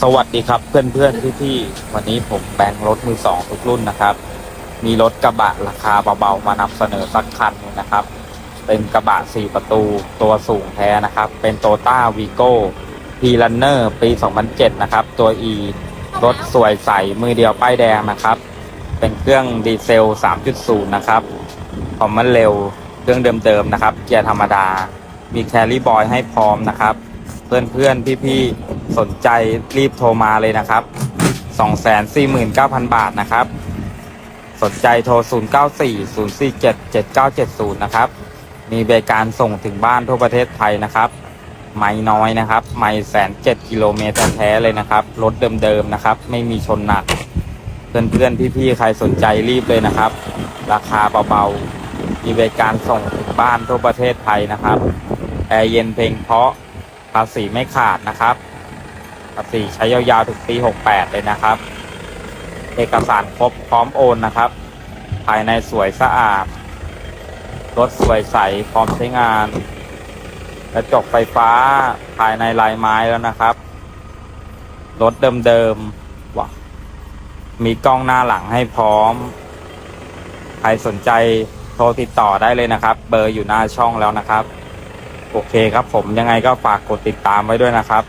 สวัสดีครับเพื่อนเพื่อนพี่พี่วันนี้ผมแบงค์รถมือสองทุกรุ่นนะครับ มีรถกระบะราคาเบาๆมานำเสนอสักคันนึงนะครับ เป็นกระบะ4ประตูตัวสูงแท้นะครับ เป็นโตต้าวีโก้พีลันเนอร์ปี 2007 นะครับ ตัว E รถสวยใสมือเดียวป้ายแดงนะครับ เป็นเครื่องดีเซล 3.0 นะครับคอมมันเร็วเครื่องเดิมๆนะครับ เกียร์ธรรมดา มีแคลรี่บอยให้พร้อมนะครับ เพื่อนๆพี่ๆ สนใจรีบโทรมาเลยนะครับ 249,000 บาทนะครับ สนใจโทร 0940477970 นะครับ มีบริการส่งถึงบ้านทั่วประเทศไทยนะครับ ไม่น้อยนะครับ ไม่แสนเจ็ดกิโลเมตรแท้เลยนะครับ รถเดิมๆนะครับ ไม่มีชนหนัก เพื่อนๆ พี่ๆ ใครสนใจรีบเลยนะครับ ราคาเบาๆ มีบริการส่งถึงบ้านทั่วประเทศไทยนะครับ แอร์เย็นเพลงเพราะภาษีไม่ขาดนะครับ ภาษีใช้ยาวๆถึงปี 68 เลยนะครับ เอกสารครบพร้อมโอนนะครับ ภายในสวยสะอาด รถสวยใสพร้อมใช้งานกระจกไฟฟ้าภายในลายไม้แล้วนะครับ รถเดิมๆว่ะมีกล้องหน้าหลังให้พร้อม ใครสนใจโทรติดต่อได้เลยนะครับ เบอร์อยู่หน้าช่องแล้วนะครับ โอเคครับผมยังไงก็ฝากกดติดตามไว้ด้วยนะครับ